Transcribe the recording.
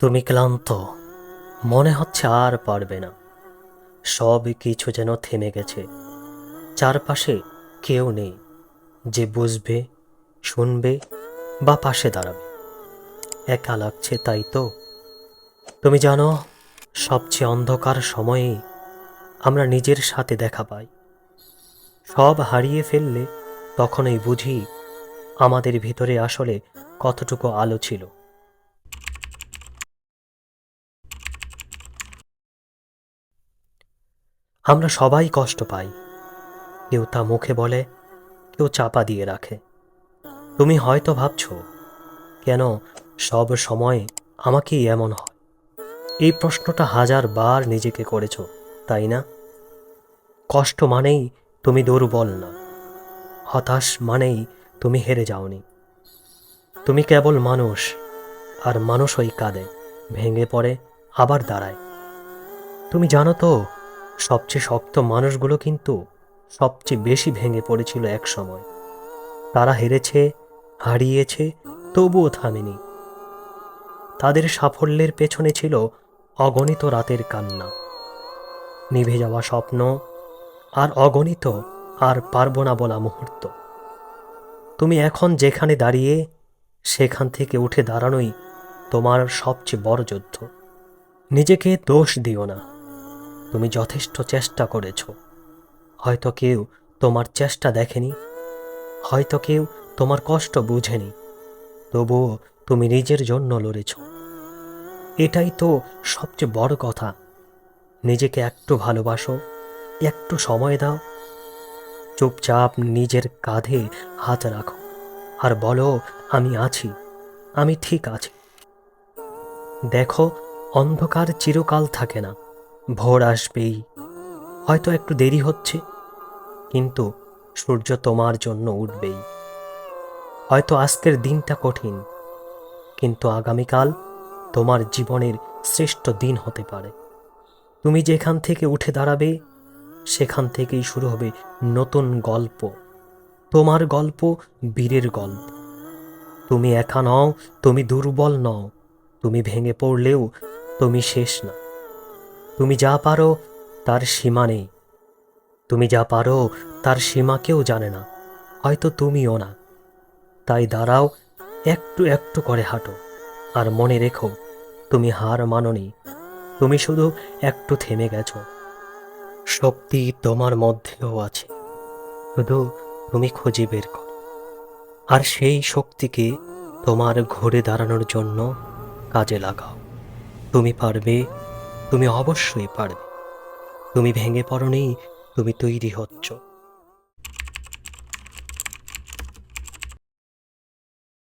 তুমি ক্লান্ত, মনে হচ্ছে আর পারবে না। সব কিছু যেন থেমে গেছে। চারপাশে কেউ নেই, যে বুঝবে, শুনবে বা পাশে দাঁড়াবে। একা লাগছে তাই তো? তুমি জানো, সবচেয়ে অন্ধকার সময়ে আমরা নিজের সাথে দেখা পাই। সব হারিয়ে ফেললে তখনই বুঝি আমাদের ভিতরে আসলে কতটুকু আলো ছিল। আমরা সবাই কষ্ট পাই। কেউ তা মুখে বলে, কেউ চাপা দিয়ে রাখে। তুমি হয়তো ভাবছ, কেন সব সময় আমাকেই এমন হয়? এই প্রশ্নটা হাজার বার নিজেকে করেছ, তাই না? কষ্ট মানেই তুমি দুর্বল না। হতাশ মানেই তুমি হেরে যাওনি। তুমি কেবল মানুষ, আর মানুষই কাঁদে, ভেঙে পড়ে, আবার দাঁড়ায়। তুমি জানো তো সবচেয়ে শক্ত মানুষগুলো কিন্তু সবচেয়ে বেশি ভেঙে পড়েছিল এক সময়। তারা হেরেছে, হারিয়েছে, তবুও থামেনি। তাদের সাফল্যের পেছনে ছিল অগণিত রাতের কান্না। নিভে যাওয়া স্বপ্ন আর অগণিত আর পারব না বলা মুহূর্ত। তুমি এখন যেখানে দাঁড়িয়ে, সেখান থেকে উঠে দাঁড়ানোই তোমার সবচেয়ে বড় যুদ্ধ। নিজেকে দোষ দিও না। তুমি যথেষ্ট চেষ্টা করেছ। হয়তো কেউ তোমার চেষ্টা দেখেনি, হয়তো কেউ তোমার কষ্ট বুঝেনি, তবুও তুমি নিজের জন্য লড়েছ। এটাই তো সবচেয়ে বড় কথা। নিজেকে একটু ভালোবাসো, একটু সময় দাও। চুপচাপ নিজের কাঁধে হাত রাখো আর বলো, আমি আছি, আমি ঠিক আছি। দেখো, অন্ধকার চিরকাল থাকে না। ভোর আসবেই। হয়তো একটু দেরি হচ্ছে, কিন্তু সূর্য তোমার জন্য উঠবেই। হয়তো আজকের দিনটা কঠিন, কিন্তু আগামীকাল তোমার জীবনের শ্রেষ্ঠ দিন হতে পারে। তুমি যেখান থেকে উঠে দাঁড়াবে, সেখান থেকেই শুরু হবে নতুন গল্প। তোমার গল্প বীরের গল্প। তুমি একা নও, তুমি দুর্বল নও, তুমি ভেঙে পড়লেও তুমি শেষ না। তুমি যা পারো তার সীমা নেই। তুমি যা পারো তার সীমা কেউ জানে না, হয়তো তুমিও না। তাই দাঁড়াও, একটু একটু করে হাঁটো আর মনে রেখো, তুমি হার মাননি, তুমি শুধু একটু থেমে গেছো। শক্তি তোমার মধ্যেও আছে, শুধু তুমি খুঁজে বের করো। আর সেই শক্তিকে তোমার ঘুরে দাঁড়ানোর জন্য কাজে লাগাও। তুমি পারবে তুমি অবশ্যই পারবে। তুমি ভেঙে পড়নি তুমি তৈরি হচ্ছ।